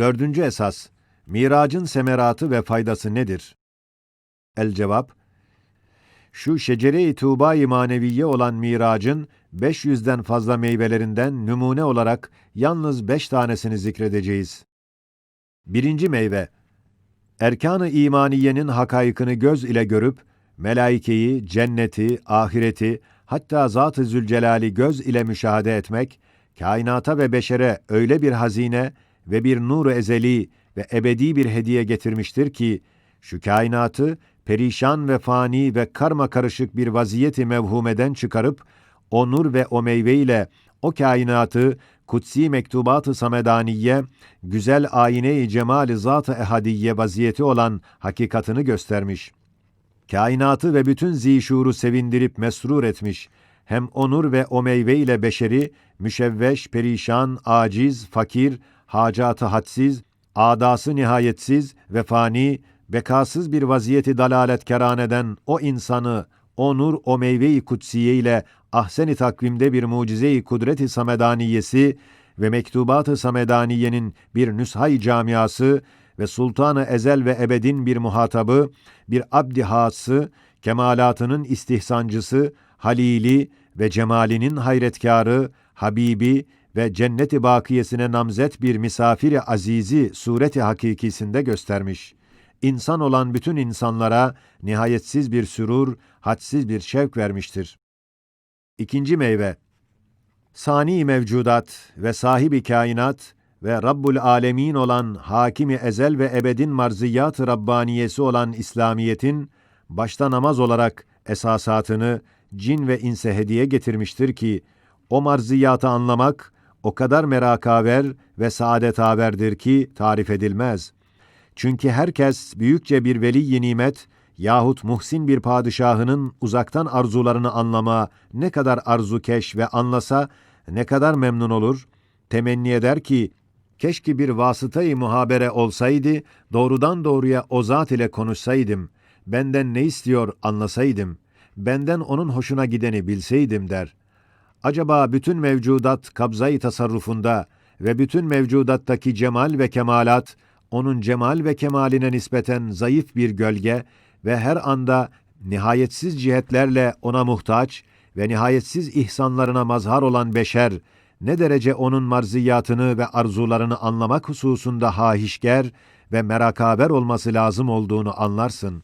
Dördüncü esas, miracın semeratı ve faydası nedir? El cevap, şu şecere-i tuğba-i maneviye olan miracın 500'den fazla meyvelerinden numune olarak yalnız beş tanesini zikredeceğiz. Birinci meyve, erkan-ı imaniyenin hakaykını göz ile görüp, melaikeyi, cenneti, ahireti, hatta Zat-ı Zülcelal'i göz ile müşahede etmek, kainata ve beşere öyle bir hazine ve bir nur ezeli ve ebedi bir hediye getirmiştir ki, şu kainatı perişan ve fani ve karma karışık bir vaziyeti mevhumeden çıkarıp, o nur ve o meyve ile o kainatı kutsi mektubat-ı samedaniye, güzel ayine-i cemal-i zat-ı ehadiye vaziyeti olan hakikatını göstermiş. Kainatı ve bütün zişuru sevindirip mesrur etmiş. Hem onur ve o meyve ile beşeri, müşevveş, perişan, aciz, fakir, hacatı hadsiz, adası nihayetsiz ve fani, bekasız bir vaziyeti dalaletkeraneden o insanı, o nur, o meyve-i kutsiye ile ahsen-i takvimde bir mucize-i kudret-i samedaniyesi ve mektubat-ı samedaniyenin bir nüshay camiası ve sultanı ezel ve ebedin bir muhatabı, bir abdi hası, kemalatının istihsancısı, halili ve cemalinin hayretkarı, habibi ve cennet-i bakiyesine namzet bir misafiri azizi sureti hakikisinde göstermiş. İnsan olan bütün insanlara nihayetsiz bir sürur, hadsiz bir şevk vermiştir. İkinci meyve, sani mevcudat ve sahibi kainat ve Rabbul Alemin olan hakimi ezel ve ebedin marziyat-ı Rabbaniyesi olan İslamiyet'in başta namaz olarak esasatını cin ve inse hediye getirmiştir ki, o marziyatı anlamak o kadar merakaver ve saadetaverdir ki tarif edilmez. Çünkü herkes büyükçe bir veli nimet yahut muhsin bir padişahının uzaktan arzularını anlama ne kadar arzukeş ve anlasa ne kadar memnun olur, temenni eder ki, keşke bir vasıtayı muhabere olsaydı, doğrudan doğruya o zat ile konuşsaydım, benden ne istiyor anlasaydım, benden onun hoşuna gideni bilseydim der. Acaba bütün mevcudat kabzayı tasarrufunda ve bütün mevcudattaki cemal ve kemalat, onun cemal ve kemaline nispeten zayıf bir gölge ve her anda nihayetsiz cihetlerle ona muhtaç ve nihayetsiz ihsanlarına mazhar olan beşer, ne derece onun marziyatını ve arzularını anlamak hususunda hahişger ve merakaber olması lazım olduğunu anlarsın.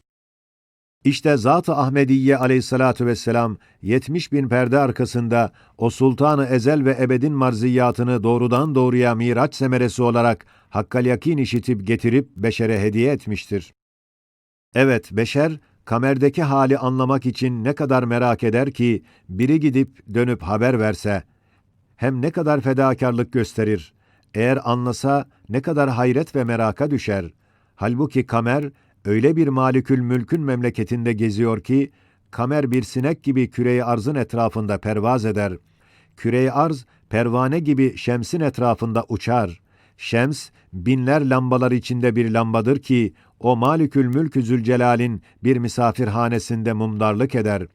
İşte Zat-ı Ahmediye aleyhissalatu vesselam 70 bin perde arkasında o sultanı ezel ve ebedin marziyatını doğrudan doğruya miraç semeresi olarak hakkal yakin işitip getirip beşere hediye etmiştir. Evet, beşer, kamerdeki hali anlamak için ne kadar merak eder ki, biri gidip dönüp haber verse, hem ne kadar fedakarlık gösterir, eğer anlasa ne kadar hayret ve meraka düşer. Halbuki kamer, öyle bir malikül mülkün memleketinde geziyor ki, kamer bir sinek gibi küreyi arzın etrafında pervaz eder. Küreyi arz, pervane gibi şemsin etrafında uçar. Şems, binler lambalar içinde bir lambadır ki, o Malikül Mülkü Zülcelal'in bir misafirhanesinde mumdarlık eder.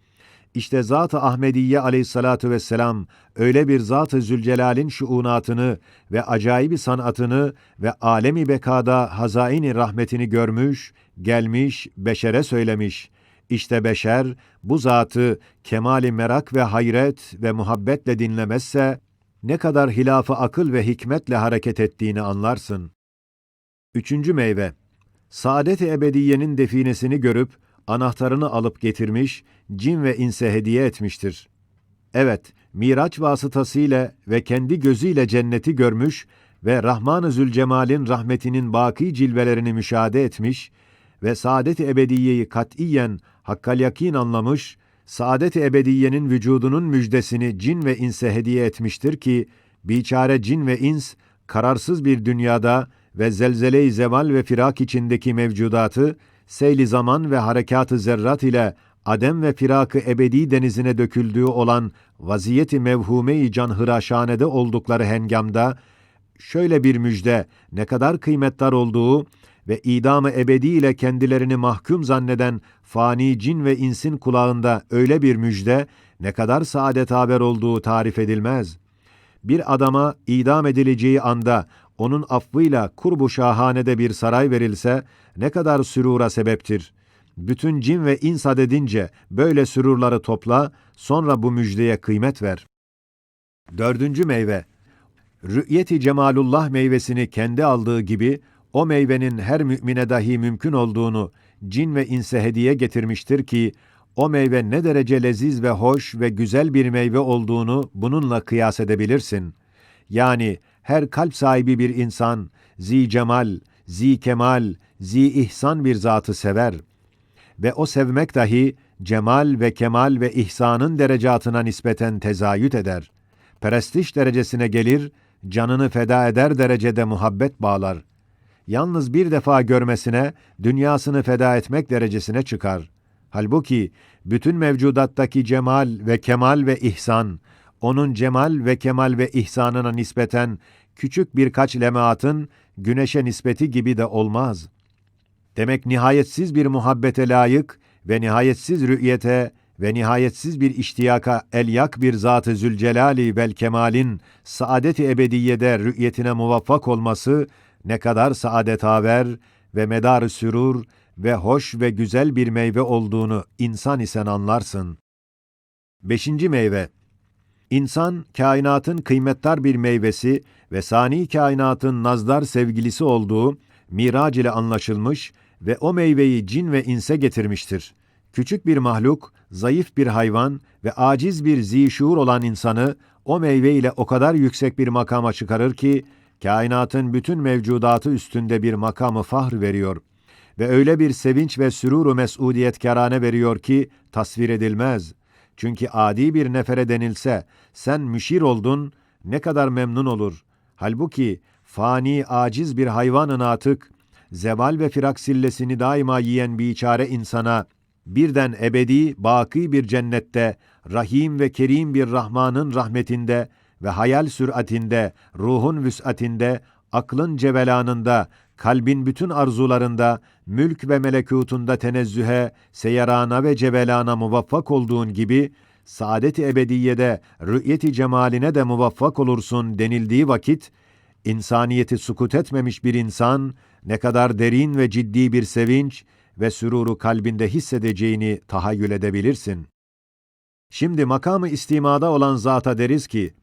İşte Zat-ı Ahmediye aleyhissalatu vesselam öyle bir Zat-ı Zülcelal'in şuunatını ve acayibi sanatını ve alemi bekada hazaini rahmetini görmüş, gelmiş, beşere söylemiş. İşte beşer bu zatı kemali merak ve hayret ve muhabbetle dinlemezse ne kadar hilafı akıl ve hikmetle hareket ettiğini anlarsın. Üçüncü meyve Saadet-i Ebediye'nin definesini görüp, anahtarını alıp getirmiş, cin ve inse hediye etmiştir. Evet, Miraç vasıtasıyla ve kendi gözüyle cenneti görmüş ve Rahman-ı Zülcemal'in rahmetinin baki cilvelerini müşahede etmiş ve saadet-i ebediyeyi katiyen hakkal yakin anlamış, saadet-i ebediyenin vücudunun müjdesini cin ve inse hediye etmiştir ki, biçare cin ve ins, kararsız bir dünyada ve zelzele-i zeval ve firak içindeki mevcudatı, seyli zaman ve harekatı zerrat ile adem ve firakı ebedi denizine döküldüğü olan vaziyeti mevhume-i canhıraşanede oldukları hengamda, şöyle bir müjde ne kadar kıymetdar olduğu ve idamı ebedi ile kendilerini mahkum zanneden fani cin ve insin kulağında öyle bir müjde ne kadar saadet haber olduğu tarif edilmez. Bir adama idam edileceği anda onun affıyla kurbu şahanede bir saray verilse ne kadar sürura sebeptir. Bütün cin ve ins adedince böyle sürurları topla, sonra bu müjdeye kıymet ver. Dördüncü meyve, Rü'yeti cemalullah meyvesini kendi aldığı gibi, o meyvenin her mümine dahi mümkün olduğunu cin ve inse hediye getirmiştir ki, o meyve ne derece leziz ve hoş ve güzel bir meyve olduğunu bununla kıyas edebilirsin. Yani her kalp sahibi bir insan, zi cemal, zi kemal, zi ihsan bir zatı sever. Ve o sevmek dahi cemal ve kemal ve ihsanın derecatına nispeten tezayüt eder. Perestiş derecesine gelir, canını feda eder derecede muhabbet bağlar. Yalnız bir defa görmesine, dünyasını feda etmek derecesine çıkar. Halbuki bütün mevcudattaki cemal ve kemal ve ihsan, onun cemal ve kemal ve ihsanına nispeten küçük birkaç lemaatın güneşe nispeti gibi de olmaz. Demek nihayetsiz bir muhabbete layık ve nihayetsiz rü'yete ve nihayetsiz bir iştiyaka yak bir Zat-ı Zülcelali vel Kemal'in saadet-i ebediyede rü'yetine muvaffak olması ne kadar saadet haver ve medar sürur ve hoş ve güzel bir meyve olduğunu insan isen anlarsın. Beşinci meyve İnsan, kainatın kıymetdar bir meyvesi ve sani kainatın nazdar sevgilisi olduğu mirac ile anlaşılmış ve o meyveyi cin ve inse getirmiştir. Küçük bir mahluk, zayıf bir hayvan ve aciz bir zişuur olan insanı o meyve ile o kadar yüksek bir makama çıkarır ki, kainatın bütün mevcudatı üstünde bir makamı fahr veriyor ve öyle bir sevinç ve süruru mesudiyet kerane veriyor ki tasvir edilmez. Çünkü adi bir nefere denilse, sen müşir oldun, ne kadar memnun olur. Halbuki fani, aciz bir hayvanın atık, zeval ve firak sillesini daima yiyen bir içare insana, birden ebedi, baki bir cennette, rahim ve kerim bir Rahman'ın rahmetinde ve hayal süratinde, ruhun vüs'atinde, aklın cevelanında, kalbin bütün arzularında, mülk ve melekutunda tenezzühe, seyarana ve cevelana muvaffak olduğun gibi, saadet-i ebediyede rü'yeti cemaline de muvaffak olursun denildiği vakit, insaniyeti sukut etmemiş bir insan, ne kadar derin ve ciddi bir sevinç ve süruru kalbinde hissedeceğini tahayyül edebilirsin. Şimdi makamı istimada olan zata deriz ki,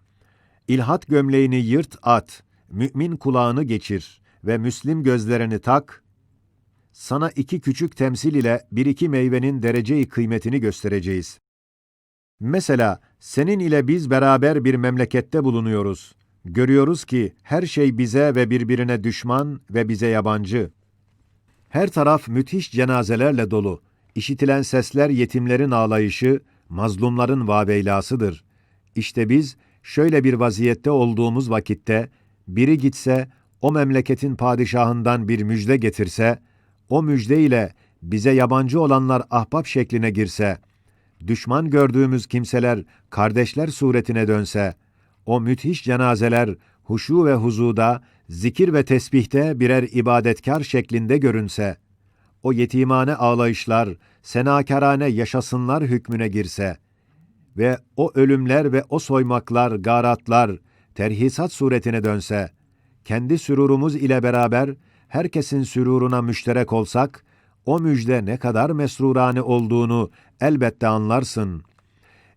ilhat gömleğini yırt at, mümin kulağını geçir ve müslim gözlerini tak, sana iki küçük temsil ile bir iki meyvenin dereceyi kıymetini göstereceğiz. Mesela senin ile biz beraber bir memlekette bulunuyoruz. Görüyoruz ki her şey bize ve birbirine düşman ve bize yabancı. Her taraf müthiş cenazelerle dolu. İşitilen sesler yetimlerin ağlayışı, mazlumların vaveylasıdır. İşte biz şöyle bir vaziyette olduğumuz vakitte biri gitse o memleketin padişahından bir müjde getirse, o müjde ile bize yabancı olanlar ahbap şekline girse, düşman gördüğümüz kimseler kardeşler suretine dönse, o müthiş cenazeler huşu ve huzuda, zikir ve tesbihte birer ibadetkar şeklinde görünse, o yetimane ağlayışlar, senakarane yaşasınlar hükmüne girse ve o ölümler ve o soymaklar, garatlar, terhisat suretine dönse, kendi sürurumuz ile beraber herkesin süruruna müşterek olsak, o müjde ne kadar mesrurane olduğunu elbette anlarsın.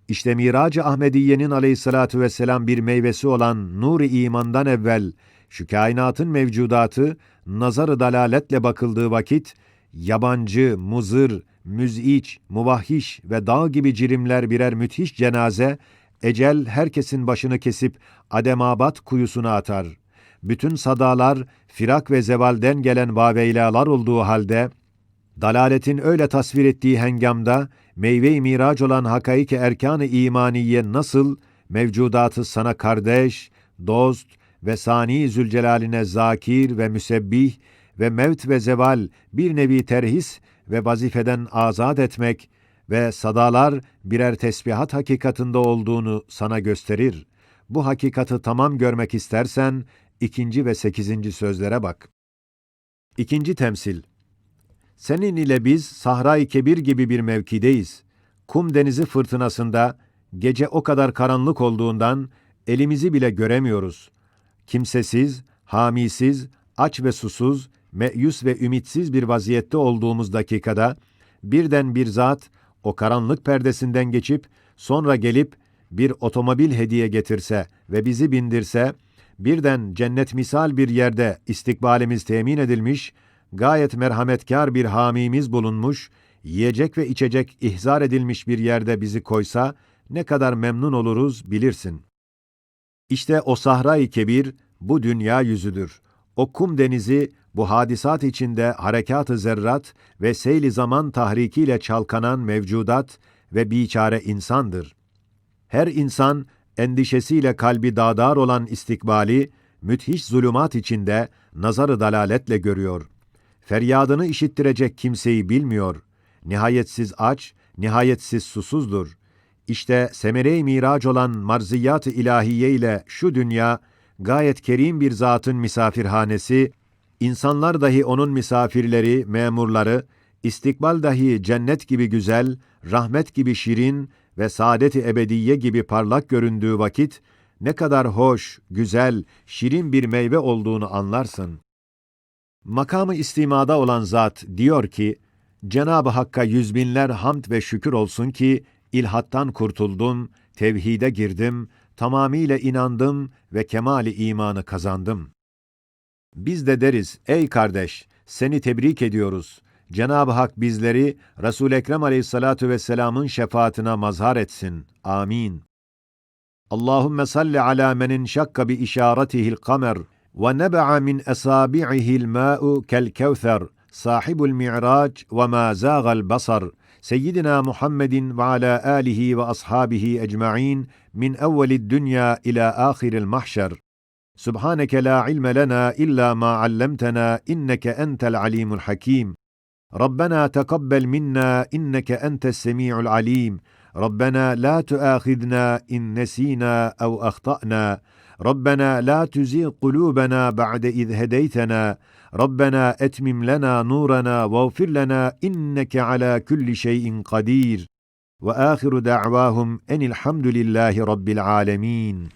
İşte Mirac-ı Ahmediye'nin aleyhissalatu vesselam bir meyvesi olan nur-i imandan evvel, şu kainatın mevcudatı, nazarı dalaletle bakıldığı vakit, yabancı, muzır, müziç, muvahhiş ve dağ gibi cirimler birer müthiş cenaze, ecel herkesin başını kesip ademabat kuyusuna atar. Bütün sadalar, firak ve zevalden gelen vaveylalar olduğu halde, dalaletin öyle tasvir ettiği hengamda, meyve-i miraç olan hakaik-i erkan-ı imaniye nasıl, mevcudatı sana kardeş, dost ve sani zülcelaline zakir ve müsebbih ve mevt ve zeval bir nevi terhis ve vazifeden azat etmek ve sadalar birer tesbihat hakikatında olduğunu sana gösterir. Bu hakikatı tamam görmek istersen, ikinci ve sekizinci sözlere bak. İkinci temsil. Senin ile biz Sahra-i Kebir gibi bir mevkideyiz. Kum denizi fırtınasında, gece o kadar karanlık olduğundan elimizi bile göremiyoruz. Kimsesiz, hamisiz, aç ve susuz, meyus ve ümitsiz bir vaziyette olduğumuz dakikada, birden bir zat, o karanlık perdesinden geçip, sonra gelip, bir otomobil hediye getirse ve bizi bindirse, birden cennet misal bir yerde istikbalimiz temin edilmiş, gayet merhametkar bir hamimiz bulunmuş, yiyecek ve içecek ihzar edilmiş bir yerde bizi koysa, ne kadar memnun oluruz bilirsin. İşte o sahra-i kebir, bu dünya yüzüdür. O kum denizi, bu hadisat içinde harekat-ı zerrat ve seyli zaman tahrikiyle çalkanan mevcudat ve biçare insandır. Her insan, endişesiyle kalbi dağdar olan istikbali, müthiş zulümat içinde, nazarı dalaletle görüyor. Feryadını işittirecek kimseyi bilmiyor. Nihayetsiz aç, nihayetsiz susuzdur. İşte semere-i mirac olan marziyat-ı ilahiye ile şu dünya, gayet kerim bir zatın misafirhanesi, insanlar dahi onun misafirleri, memurları, istikbal dahi cennet gibi güzel, rahmet gibi şirin ve saadet-i ebediye gibi parlak göründüğü vakit, ne kadar hoş, güzel, şirin bir meyve olduğunu anlarsın. Makamı istimada olan zat diyor ki, Cenab-ı Hakk'a yüz binler hamd ve şükür olsun ki, ilhattan kurtuldum, tevhide girdim, tamamiyle inandım ve kemali imanı kazandım. Biz de deriz, ey kardeş, seni tebrik ediyoruz. Cenab-ı Hak bizleri Resul-i Ekrem aleyhissalatu vesselamın şefaatine mazhar etsin. Amin. Allahümme salli ala menin şakka bi işaretihil kamer ve nebe'a min esabi'ihil ma'u kel kevther sahibul mi'rac ve ma zâgal basar seyyidina Muhammedin ve ala alihi ve ashabihi ecma'in min evvelid dünya ila ahiril mahşer. Subhaneke la ilme lena illa ma allamtena inneke entel alimul hakim. ربنا تقبل منا إنك أنت السميع العليم. ربنا لا تؤاخذنا إن نسينا أو أخطأنا. ربنا لا تزيغ قلوبنا بعد إذ هديتنا. ربنا أتمم لنا نورنا واغفر لنا إنك على كل شيء قدير. وآخر دعواهم أن الحمد لله رب العالمين.